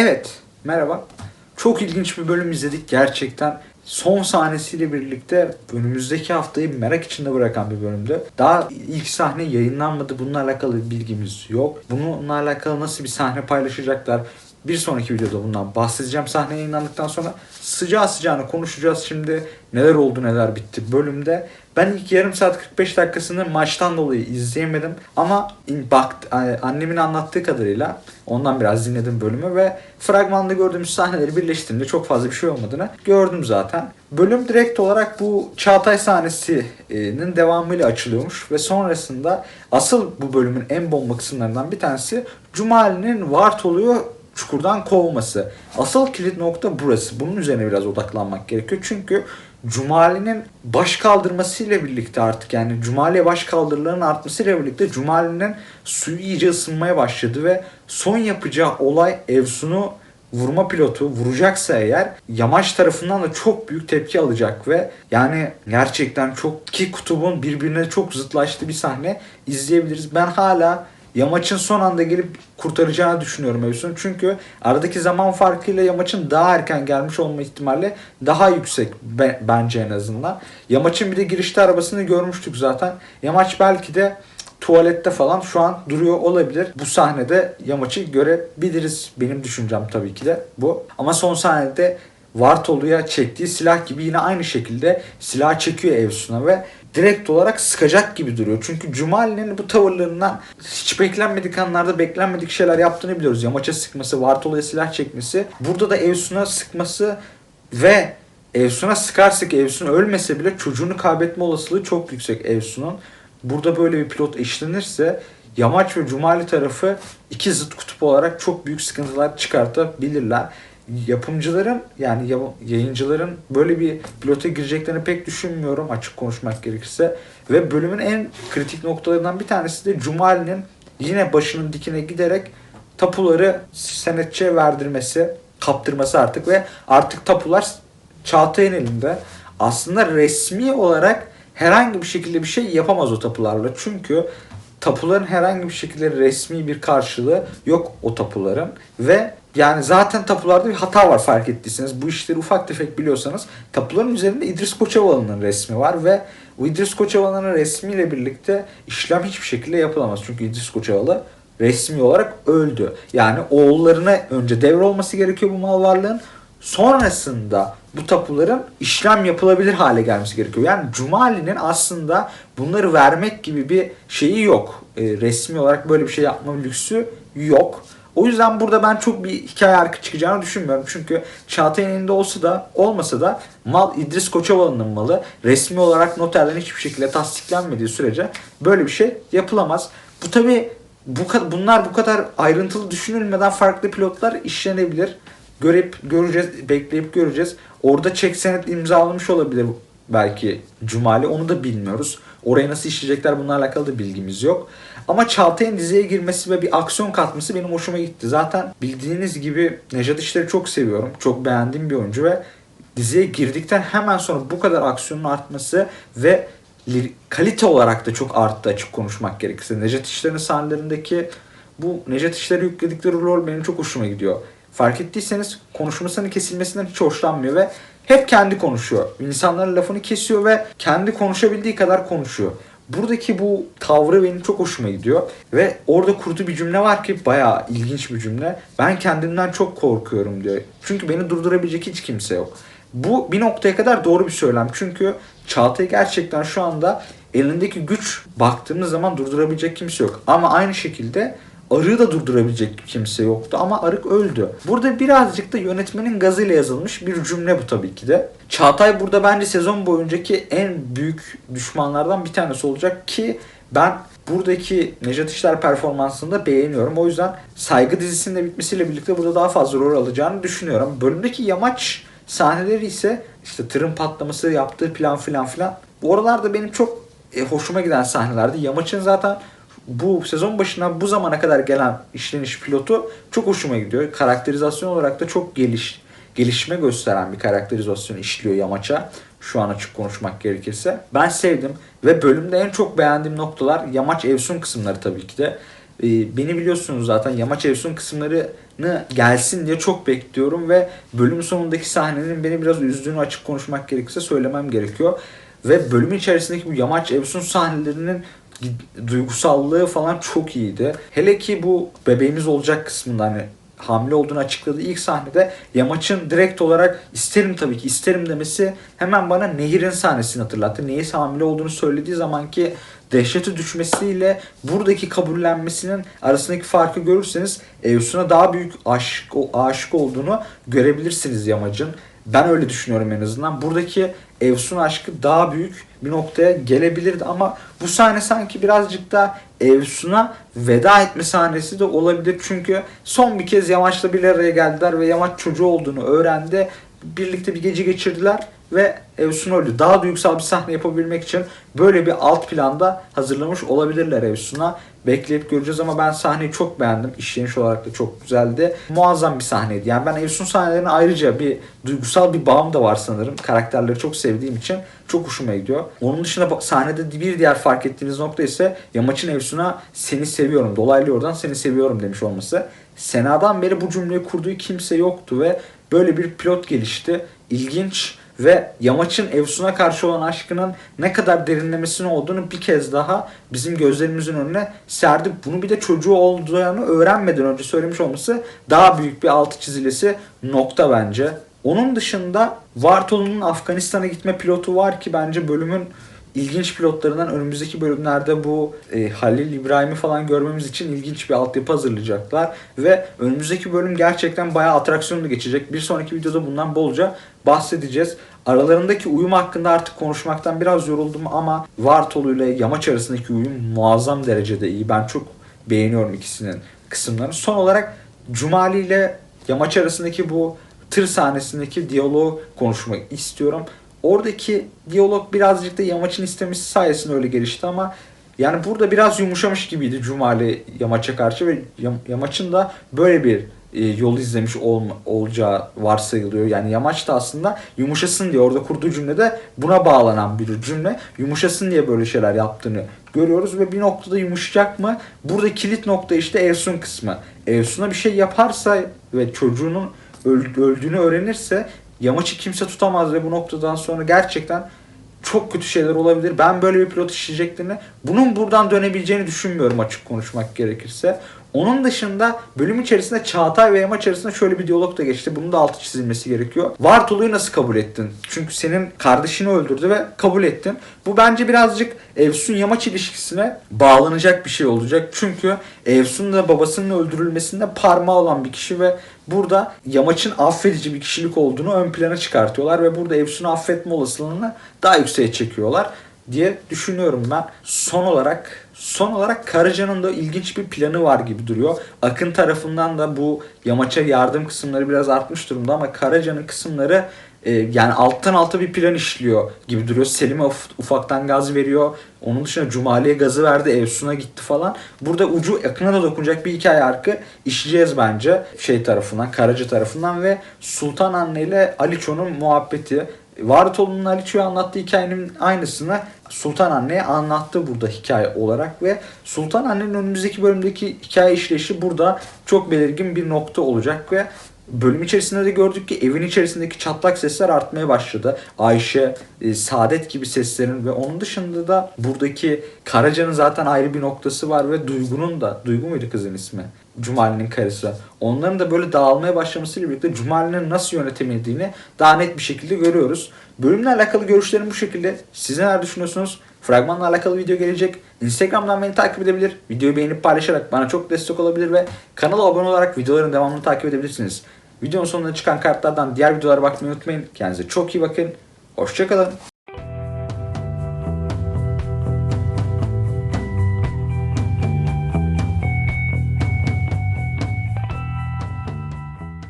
Evet, merhaba. Çok ilginç bir bölüm izledik gerçekten. Son sahnesiyle birlikte önümüzdeki haftayı merak içinde bırakan bir bölümdü. Daha ilk sahne yayınlanmadı. Bununla alakalı bilgimiz yok. Bununla alakalı nasıl bir sahne paylaşacaklar? Bir sonraki videoda bundan bahsedeceğim. Sahne yayınlandıktan sonra sıcağı sıcağına konuşacağız şimdi. Neler oldu neler bitti bölümde. Ben ilk yarım saat 45 dakikasını maçtan dolayı izleyemedim. Ama bak annemin anlattığı kadarıyla ondan biraz dinledim bölümü ve fragmanda gördüğümüz sahneleri birleştirdiğimde çok fazla bir şey olmadığını gördüm zaten. Bölüm direkt olarak bu Çağatay sahnesinin devamıyla açılıyormuş ve sonrasında asıl bu bölümün en bomba kısımlarından bir tanesi Cumali'nin Vart oluyor çukurdan kovması. Asıl kilit nokta burası. Bunun üzerine biraz odaklanmak gerekiyor. Çünkü Cumali'nin baş kaldırmasıyla birlikte artık yani Cumali'ye baş kaldırıların artmasıyla birlikte Cumali'nin suyu iyice ısınmaya başladı ve son yapacağı olay Evsun'u vurma pilotu vuracaksa eğer Yamaç tarafından da çok büyük tepki alacak ve yani gerçekten çok ki kutubun birbirine çok zıtlaştığı bir sahne izleyebiliriz. Ben hala Yamaç'ın son anda gelip kurtaracağını düşünüyorum Evsun'u. Çünkü aradaki zaman farkıyla Yamaç'ın daha erken gelmiş olma ihtimali daha yüksek be- bence en azından. Yamaç'ın bir de girişte arabasını görmüştük zaten. Yamaç belki de tuvalette falan şu an duruyor olabilir. Bu sahnede Yamaç'ı görebiliriz. Benim düşüncem tabii ki de bu. Ama son sahnede Vartolu'ya çektiği silah gibi yine aynı şekilde silah çekiyor Evsun'a ve direkt olarak sıkacak gibi duruyor. Çünkü Cumali'nin bu tavırlarından hiç beklenmedik anlarda beklenmedik şeyler yaptığını biliyoruz. Yamaç'a sıkması, Vartolu'ya silah çekmesi. Burada da Evsun'a sıkması ve Evsun'a sıkarsak Evsun ölmese bile çocuğunu kaybetme olasılığı çok yüksek Evsun'un. Burada böyle bir pilot eşlenirse Yamaç ve Cumali tarafı iki zıt kutup olarak çok büyük sıkıntılar çıkartabilirler. Yapımcıların yani ya- yayıncıların böyle bir pilota gireceklerini pek düşünmüyorum açık konuşmak gerekirse. Ve bölümün en kritik noktalarından bir tanesi de Cumali'nin yine başının dikine giderek tapuları senetçiye verdirmesi, kaptırması artık ve artık tapular Çağatay'ın elinde. Aslında resmi olarak herhangi bir şekilde bir şey yapamaz o tapularla. Çünkü tapuların herhangi bir şekilde resmi bir karşılığı yok o tapuların ve yani zaten tapularda bir hata var fark ettiyseniz. Bu işleri ufak tefek biliyorsanız tapuların üzerinde İdris Koçovalı'nın resmi var ve bu İdris Koçovalı'nın resmiyle birlikte işlem hiçbir şekilde yapılamaz. Çünkü İdris Koçovalı resmi olarak öldü. Yani oğullarına önce devrolması gerekiyor bu mal varlığın. Sonrasında bu tapuların işlem yapılabilir hale gelmesi gerekiyor. Yani Cumali'nin aslında bunları vermek gibi bir şeyi yok. E, resmi olarak böyle bir şey yapma lüksü yok. O yüzden burada ben çok bir hikaye arka çıkacağını düşünmüyorum. Çünkü Çağatay'ın elinde olsa da olmasa da mal İdris Koçovalı'nın malı. Resmi olarak noterden hiçbir şekilde tasdiklenmediği sürece böyle bir şey yapılamaz. Bu tabi bu bunlar bu kadar ayrıntılı düşünülmeden farklı pilotlar işlenebilir. Görüp göreceğiz, bekleyip göreceğiz. Orada çek senet imzalamış olabilir belki Cumali. Onu da bilmiyoruz. Orayı nasıl işleyecekler bunlarla alakalı da bilgimiz yok. Ama Çağatay'ın diziye girmesi ve bir aksiyon katması benim hoşuma gitti. Zaten bildiğiniz gibi Nejat İşler'i çok seviyorum. Çok beğendiğim bir oyuncu ve diziye girdikten hemen sonra bu kadar aksiyonun artması ve kalite olarak da çok arttı açık konuşmak gerekirse. Nejat İşler'in sahnelerindeki bu Nejat İşler'e yükledikleri rol benim çok hoşuma gidiyor. Fark ettiyseniz konuşmasının kesilmesinden hiç hoşlanmıyor ve hep kendi konuşuyor. İnsanların lafını kesiyor ve kendi konuşabildiği kadar konuşuyor. Buradaki bu tavrı benim çok hoşuma gidiyor. Ve orada kurduğu bir cümle var ki bayağı ilginç bir cümle. Ben kendimden çok korkuyorum diyor. Çünkü beni durdurabilecek hiç kimse yok. Bu bir noktaya kadar doğru bir söylem. Çünkü Çağatay gerçekten şu anda elindeki güç baktığımız zaman durdurabilecek kimse yok. Ama aynı şekilde Arı'yı da durdurabilecek kimse yoktu ama Arık öldü. Burada birazcık da yönetmenin gazıyla yazılmış bir cümle bu tabii ki de. Çağatay burada bence sezon boyuncaki en büyük düşmanlardan bir tanesi olacak ki ben buradaki Nejat İşler performansını da beğeniyorum. O yüzden Saygı dizisinin de bitmesiyle birlikte burada daha fazla rol alacağını düşünüyorum. Bölümdeki yamaç sahneleri ise işte tırın patlaması yaptığı plan filan filan. Bu oralarda benim çok e, hoşuma giden sahnelerdi. Yamaç'ın zaten bu sezon başına bu zamana kadar gelen işleniş pilotu çok hoşuma gidiyor. Karakterizasyon olarak da çok geliş gelişme gösteren bir karakterizasyon işliyor Yamaç'a. Şu an açık konuşmak gerekirse. Ben sevdim ve bölümde en çok beğendiğim noktalar Yamaç Evsun kısımları tabii ki de. e, beni biliyorsunuz zaten Yamaç Evsun kısımlarını gelsin diye çok bekliyorum ve bölüm sonundaki sahnenin beni biraz üzdüğünü açık konuşmak gerekirse söylemem gerekiyor. Ve bölümün içerisindeki bu Yamaç Evsun sahnelerinin duygusallığı falan çok iyiydi. Hele ki bu bebeğimiz olacak kısmında hani hamile olduğunu açıkladığı ilk sahnede Yamaç'ın direkt olarak isterim tabii ki isterim demesi hemen bana Nehir'in sahnesini hatırlattı. Nehir hamile olduğunu söylediği zamanki dehşete düşmesiyle buradaki kabullenmesinin arasındaki farkı görürseniz Evsun'a daha büyük aşık, aşık olduğunu görebilirsiniz Yamaç'ın. Ben öyle düşünüyorum en azından. Buradaki Evsun aşkı daha büyük bir noktaya gelebilirdi ama bu sahne sanki birazcık da Evsun'a veda etme sahnesi de olabilir. Çünkü son bir kez Yamaç'la bir araya geldiler ve Yamaç çocuğu olduğunu öğrendi. Birlikte bir gece geçirdiler ve Evsun öldü. Daha duygusal bir sahne yapabilmek için böyle bir alt planda hazırlamış olabilirler Evsun'a. Bekleyip göreceğiz ama ben sahneyi çok beğendim. İşleniş olarak da çok güzeldi. Muazzam bir sahneydi. Yani ben Evsun sahnelerine ayrıca bir duygusal bir bağım da var sanırım. Karakterleri çok sevdiğim için çok hoşuma gidiyor. Onun dışında sahnede bir diğer fark ettiğiniz nokta ise Yamaç'ın Evsun'a seni seviyorum, dolaylı yoldan seni seviyorum demiş olması. Sena'dan beri bu cümleyi kurduğu kimse yoktu ve böyle bir pilot gelişti. İlginç ve Yamaç'ın Evsun'a karşı olan aşkının ne kadar derinlemesine olduğunu bir kez daha bizim gözlerimizin önüne serdi. Bunu bir de çocuğu olduğunu öğrenmeden önce söylemiş olması daha büyük bir altı çizilesi nokta bence. Onun dışında Vartolu'nun Afganistan'a gitme pilotu var ki bence bölümün ilginç pilotlarından önümüzdeki bölümlerde bu e, Halil İbrahim'i falan görmemiz için ilginç bir altyapı hazırlayacaklar. Ve önümüzdeki bölüm gerçekten bayağı atraksiyonlu geçecek. Bir sonraki videoda bundan bolca bahsedeceğiz. Aralarındaki uyum hakkında artık konuşmaktan biraz yoruldum ama Vartolu ile Yamaç arasındaki uyum muazzam derecede iyi. Ben çok beğeniyorum ikisinin kısımlarını. Son olarak Cumali ile Yamaç arasındaki bu tır sahnesindeki diyaloğu konuşmak istiyorum. Oradaki diyalog birazcık da Yamaç'ın istemesi sayesinde öyle gelişti ama yani burada biraz yumuşamış gibiydi Cumali Yamaç'a karşı ve Yamaç'ın da böyle bir e, yol izlemiş ol, olacağı varsayılıyor. Yani Yamaç da aslında yumuşasın diye orada kurduğu cümlede buna bağlanan bir cümle. Yumuşasın diye böyle şeyler yaptığını görüyoruz ve bir noktada yumuşayacak mı? Burada kilit nokta işte Evsun kısmı. Evsun'a bir şey yaparsa ve çocuğunun öldüğünü öğrenirse Yamaç'ı kimse tutamaz ve bu noktadan sonra gerçekten çok kötü şeyler olabilir. Ben böyle bir pilot işleyeceklerini, bunun buradan dönebileceğini düşünmüyorum açık konuşmak gerekirse. Onun dışında bölüm içerisinde Çağatay ve Yamaç arasında şöyle bir diyalog da geçti. Bunun da altı çizilmesi gerekiyor. Vartolu'yu nasıl kabul ettin? Çünkü senin kardeşini öldürdü ve kabul ettin. Bu bence birazcık Evsun Yamaç ilişkisine bağlanacak bir şey olacak. Çünkü Evsun da babasının öldürülmesinde parmağı olan bir kişi ve burada Yamaç'ın affedici bir kişilik olduğunu ön plana çıkartıyorlar ve burada Evsun'u affetme olasılığını daha yükseğe çekiyorlar diye düşünüyorum ben. Son olarak son olarak Karaca'nın da ilginç bir planı var gibi duruyor. Akın tarafından da bu yamaça yardım kısımları biraz artmış durumda ama Karaca'nın kısımları e, yani alttan alta bir plan işliyor gibi duruyor. Selim'e uf, ufaktan gaz veriyor. Onun dışında Cumali'ye gazı verdi. Evsun'a gitti falan. Burada ucu yakına da dokunacak bir hikaye arkı işleyeceğiz bence. Şey tarafından, Karaca tarafından ve Sultan Anne ile Aliço'nun muhabbeti. Vartolu'nun Aliço'ya anlattığı hikayenin aynısını Sultan Anne'ye anlattı burada hikaye olarak ve Sultan Anne'nin önümüzdeki bölümdeki hikaye işleyişi burada çok belirgin bir nokta olacak ve bölüm içerisinde de gördük ki evin içerisindeki çatlak sesler artmaya başladı. Ayşe, e, Saadet gibi seslerin ve onun dışında da buradaki Karaca'nın zaten ayrı bir noktası var ve Duygu'nun da, Duygu muydu kızın ismi? Cumali'nin karısı. Onların da böyle dağılmaya başlamasıyla birlikte Cumali'nin nasıl yönetemediğini daha net bir şekilde görüyoruz. Bölümle alakalı görüşlerim bu şekilde. Siz neler düşünüyorsunuz? Fragmanla alakalı video gelecek. Instagram'dan beni takip edebilir. Videoyu beğenip paylaşarak bana çok destek olabilir ve kanala abone olarak videoların devamını takip edebilirsiniz. Videonun sonunda çıkan kartlardan diğer videolara bakmayı unutmayın. Kendinize çok iyi bakın. Hoşçakalın.